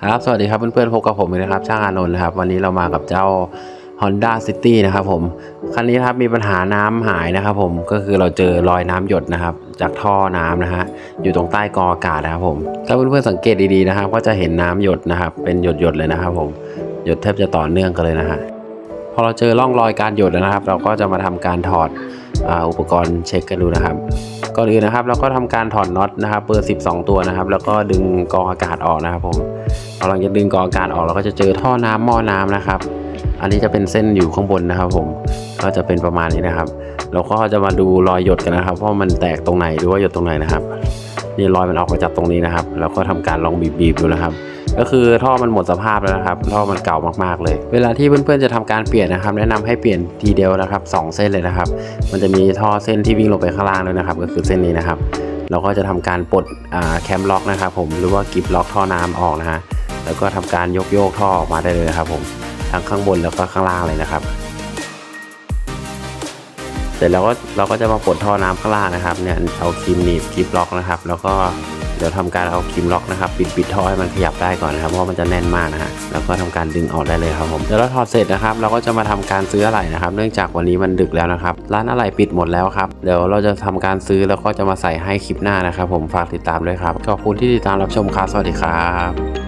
ครับสวัสดีครับเพื่อนๆพบกับผมอีกนะครับช่างอานนท์นะครับ วันนี้เรามากับเจ้า Honda City นะครับผมคันนี้ครับมีปัญหาน้ำหายนะครับ ผมก็คือเราเจอรอยน้ำหยดนะครับ จากท่อน้ำนะฮะอยู่ตรงใต้กออากาศนะครับผมถ้าเพื่อนๆสังเกตดีๆนะครับ ก็จะเห็นน้ำหยดนะครับ เป็นหยดๆเลยนะครับ ผมหยดแทบจะต่อเนื่องกันเลยนะฮะพอเราเจอร่องรอยการหยดนะครับ เราก็จะมาทำการถอดออุปกรณ์เช็คกันดูนะครับ ก่อนอื่นนะครับ เราก็ทำการถอดน็อตนะครับเบอร์12 ตัวนะครับ แล้วก็ดึงกองอากาศออกนะครับผมพอหลังจากดึงกองอากาศออกเราก็จะเจอท่อน้ำหม้อน้ำนะครับ อันนี้จะเป็นเส้นอยู่ข้างบนนะครับ ผมก็จะเป็นประมาณนี้นะครับ เราก็จะมาดูรอยหยดกันนะครับว่ามันแตกตรงไหนหรือว่าหยดตรงไหนนะครับนี่รอยมันออกมาจากตรงนี้นะครับแล้วก็ทำการลองบีบๆดูนะครับ ก็คือท่อมันหมดสภาพแล้วนะครับท่อมันเก่ามากๆเลย เวลาที่เพื่อนๆจะทำการเปลี่ยนนะครับ แนะนำให้เปลี่ยนทีเดียวนะครับสองเส้นเลยนะครับ มันจะมีท่อเส้นที่วิ่งลงไปข้างล่างด้วยนะครับ ก็คือเส้นนี้นะครับเราก็จะทำการปลดแคมล็อกนะครับผมหรือว่ากิบล็อกท่อน้ำออกนะฮะแล้วก็ทำการยกโยกท่อออกมาได้เลยครับผมทั้งข้างบนแล้วก็ข้างล่างเลยนะครับเสร็จแล้วก็เราก็จะมาปลดท่อน้ำข้างล่างนะครับเนี่ยเอาครีมหนีบคลิปล็อกนะครับ แล้วก็ เดี๋ยวทำการเอาครีมล็อกนะครับปิดปิดท่อให้มันขยับได้ก่อนนะครับ เพราะมันจะแน่นมากนะฮะแล้วก็ทำการดึงออกได้เลยครับผมเดี๋ยวเราถอดเสร็จนะครับ เราก็จะมาทำการซื้ออะไหล่นะครับ เนื่องจากวันนี้มันดึกแล้วนะครับ ร้านอะไหล่ปิดหมดแล้วครับเดี๋ยวเราจะทำการซื้อแล้วก็จะมาใส่ให้คลิปหน้านะครับ ผมฝากติดตามด้วยครับขอบคุณที่ติดตามรับชมครับสวัสดีครับ